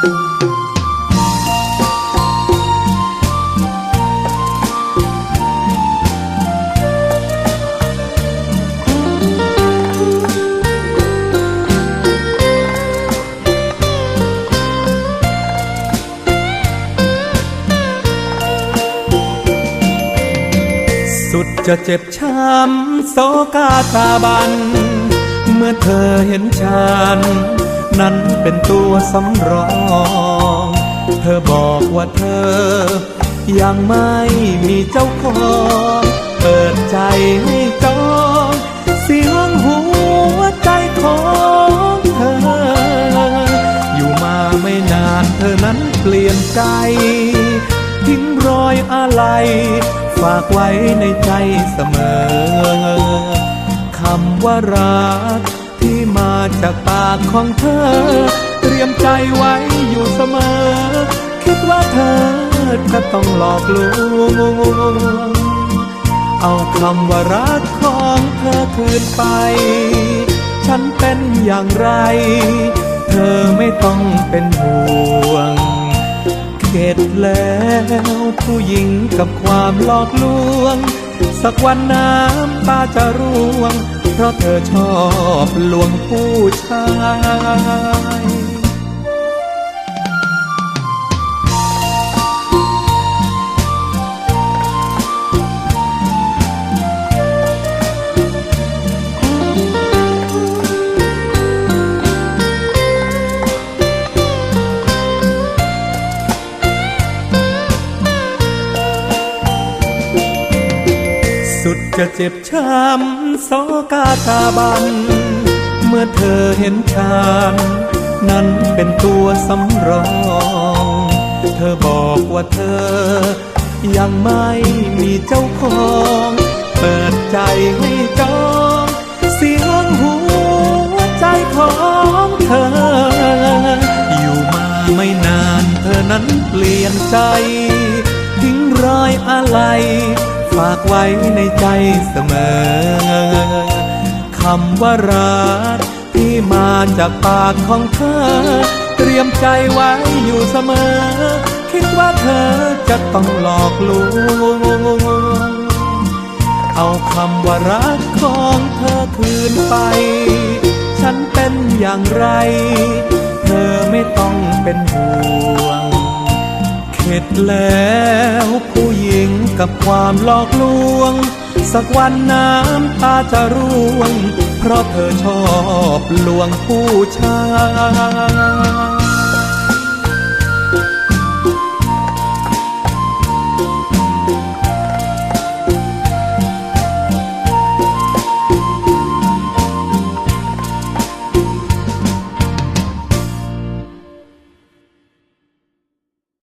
สุดจะเจ็บช้ำโศกาตาบัน เมื่อเธอเห็นฉัน นั้นเป็นตัวสำรอง เธอบอกว่าเธอ ยังไม่มีเจ้าของ เปิดใจให้จองเสียงหัวใจของเธอ อยู่มาไม่นานเธอนั้นเปลี่ยนใจ ทิ้งรอยอะไร ฝากไว้ในใจเสมอคำว่ารักากปากของเธอ เตรียมใจไว้อยู่เสมอ คิดว่าเธอจะต้องหลอกลวงเอาคำว่ารักของเธอคืนไป ฉันเป็นอย่างไร เธอไม่ต้องเป็นห่วง เข็ดแล้วผู้หญิงกับความหลอกลวง สักวันน้ำตาจะร่วง เพราะเธอชอบลวงผู้ชาย สุดจะเจ็บช้ำโศกาตาบัน เมื่อเธอเห็นฉันนั้นเป็นตัวสำรอง เธอบอกว่าเธอ ยังไม่มีเจ้าของ เปิดใจให้จองเสียงหัวใจของเธอ อยู่มาไม่นานเธอนั้นเปลี่ยนใจ ทิ้งรอยอะไร ฝากไว้ในใจเสมอ คำว่ารักที่มาจากปากของเธอ เตรียมใจไว้อยู่เสมอ คิดว่าเธอจะต้องหลอกลวง เอาคำว่ารักของเธอคืนไป ฉันเป็นอย่างไร เธอไม่ต้องเป็นห่วง เข็ดแล้ว กับความหลอกลวง สักวันน้ำตาจะร่วง เพราะเธอชอบลวงผู้ชาย